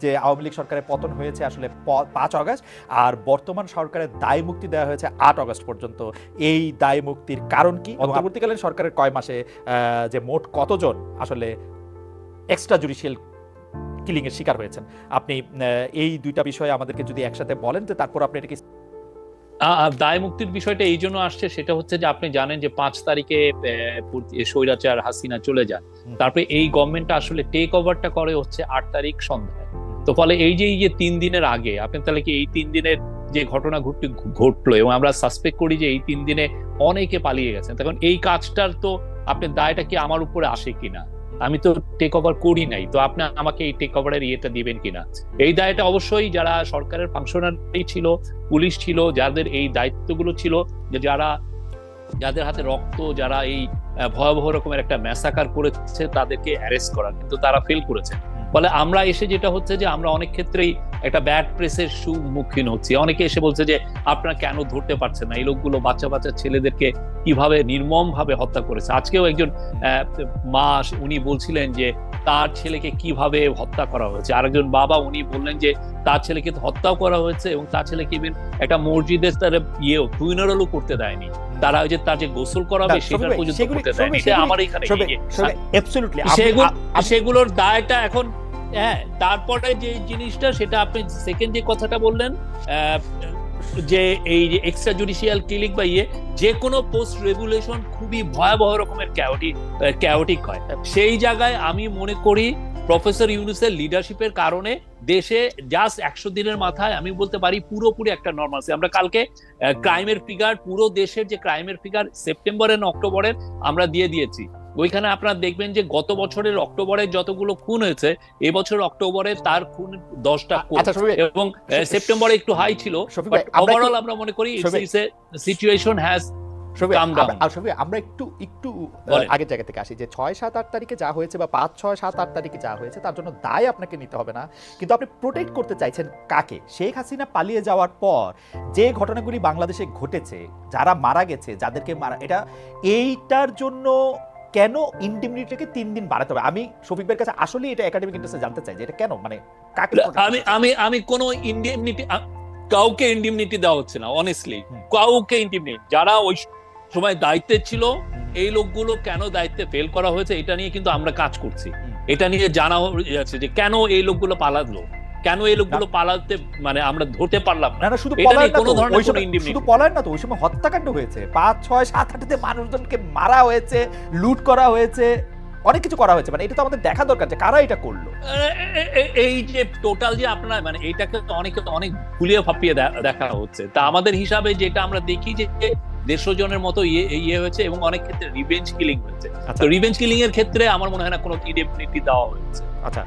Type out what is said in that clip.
যে আওয়ামী লীগ সরকারের পতন হয়েছে আসলে প- পাঁচ অগস্ট আর বর্তমান সরকারের দায় মুক্তি দেওয়া হয়েছে আট আগস্ট পর্যন্ত। এই দায় মুক্তির কারণ কি? অন্তর্বর্তীকালীন সরকারের কয় মাসে আহ, যে মোট কতজন আসলে এক্সট্রা জুডিশিয়াল কিলিং এর শিকার হয়েছেন? আপনি আহ, এই দুইটা বিষয়ে আমাদেরকে যদি একসাথে বলেন যে তারপর আপনি এটাকে দায় মুক্তির বিষয়টা এই জন্য আসছে সেটা হচ্ছে যে আপনি জানেন যে পাঁচ তারিখে স্বৈরাচার হাসিনা চলে যান। তারপরে এই গভর্নমেন্টটা আসলে টেক ওভারটা করে হচ্ছে আট তারিখ সন্ধ্যায় তো ফলে এই যে এই যে তিন দিনের আগে, আপনি তাহলে কি এই তিন দিনের যে ঘটনা ঘটতে, ঘটলো এবং আমরা সাসপেক্ট করি যে এই তিন দিনে অনেকে পালিয়ে গেছেন, তখন এই কাজটার তো আপনি দায়টা কি আমার উপরে আসে কিনা? আমি তো টেক ওভার করি নাই, তো আপনি আমাকে এই টেক ওভারের ইয়েটা দিবেন কিনা? এই দায়টা অবশ্যই যারা সরকারের ফাংশনারি ছিল, পুলিশ ছিল, যাদের এই দায়িত্বগুলো ছিল, যে যারা, যাদের হাতে রক্ত, যারা এই ভয়াবহ রকমের একটা ম্যাসাকার করেছে, তাদেরকে অ্যারেস্ট করা, কিন্তু তারা ফেল করেছে। ফলে আমরা এসে যেটা হচ্ছে যে আমরা অনেক ক্ষেত্রেই একটা ব্যাড প্রেসের সম্মুখীন হচ্ছি। অনেকে এসে বলছে যে আপনারা কেন ধরতে পারছেন না? এই লোকগুলো বাচ্চা বাচ্চা ছেলেদেরকে কীভাবে নির্মম ভাবে হত্যা করেছে? আজকেও একজন মা উনি বলছিলেন যে তার ছেলেকে কীভাবে হত্যা করা হয়েছে? আরেকজন বাবা উনি বললেন যে তার ছেলেকে হত্যাও করা হয়েছে এবং তার ছেলেকে ইভেন একটা মসজিদের তার ইয়েও ফুইনারলও করতে দেয়নি। তারা ওই যে তার যে গোসল করাবে সেটা পর্যন্ত করতে দেয়নি। আমার এখানে সেগুলোর দায়টা এখন হ্যাঁ তারপরে যে জিনিসটা, সেটা আপনি সেকেন্ড যে কথাটা বললেন যে এই যে এক্সট্রা জুডিশিয়াল ক্লিনিক বা ইয়ে যে কোনো পোস্ট রেগুলেশন খুবই ভয়াবহ রকমের ক্যাওটিক ক্যাওটিক হয়। সেই জায়গায় আমি মনে করি প্রফেসর ইউনুসের লিডারশিপের কারণে দেশে জাস্ট একশো দিনের মাথায় আমি বলতে পারি পুরোপুরি একটা নর্মালসি আমরা কালকে ক্রাইমের ফিগার পুরো দেশের যে ক্রাইমের ফিগার সেপ্টেম্বরের অক্টোবরের আমরা দিয়ে দিয়েছি। ওইখানে আপনারা দেখবেন যে গত বছরের অক্টোবরে যতগুলো খুন হয়েছে এবছর অক্টোবরে তার খুন দশটা। আচ্ছা এবং সেপ্টেম্বরে একটু হাই ছিল ওভারঅল আমরা মনে করি সিচুয়েশন হ্যাজ আমরা একটু একটু আগের জায়গা থেকে আসি যে ছয় সাত আট তারিখে যা হয়েছে বা পাঁচ ছয় সাত আট তারিখে যা হয়েছে তার জন্য দায় আপনাকে নিতে হবে না। কিন্তু আপনি প্রোটেক্ট করতে চাইছেন কাকে? শেখ হাসিনা পালিয়ে যাওয়ার পর যে ঘটনাগুলি বাংলাদেশে ঘটেছে যারা মারা গেছে যাদেরকে মারা এটা এইটার জন্য কেন ইন্ডিমিনিটিকে তিন দিন বাড়াতে হবে? আমি শফিক ভাইয়ের কাছে আসলে এটা একাডেমিক ইন্টারেস্টে জানতে চাই যে এটা কেন? মানে আমি আমি আমি কোনো ইন্ডিমনিটি কাউকে ইন্ডিমনিটি দেওয়া হচ্ছে না অনেস্টলি কাউকে ইন্ডিমনিটি যারা ওই সময় দায়িত্বে ছিল। এই লোকগুলো কেন দায়িত্বে ফেল করা হয়েছে এটা নিয়ে কিন্তু আমরা কাজ করছি। এটা নিয়ে জানা যাচ্ছে যে কেন এই লোকগুলো পালালো। কেন এই লোকগুলো পালাতে মানে আমরা ধরতে পারলাম না? শুধু পলায়ন কোনো ধরনের কোনো শুধু পলায়ন না তো ওই সময় হত্যাকাণ্ড হয়েছে। পাঁচ ছয় সাত আটতে মানুষজনকে মারা হয়েছে লুট করা হয়েছে অনেক কিছু করা হয়েছে। মানে এটা তো আমাদের দেখা দরকার যে কারা এটা করল। এই যে টোটাল যে আপনার মানে এইটাকে তো অনেকে অনেক ফুলিয়ে ফাপিয়ে দে- দেখা হচ্ছে। তা আমাদের হিসাবে যেটা আমরা দেখি যে দেড়শো জনের মতো ইয়ে ইয়ে হয়েছে এবং অনেক ক্ষেত্রে রিভেঞ্জ কিলিং হয়েছে। আচ্ছা। তো রিভেঞ্জ কিলিং এর ক্ষেত্রে আমার মনে হয় না কোনো দেওয়া হয়েছে। আচ্ছা।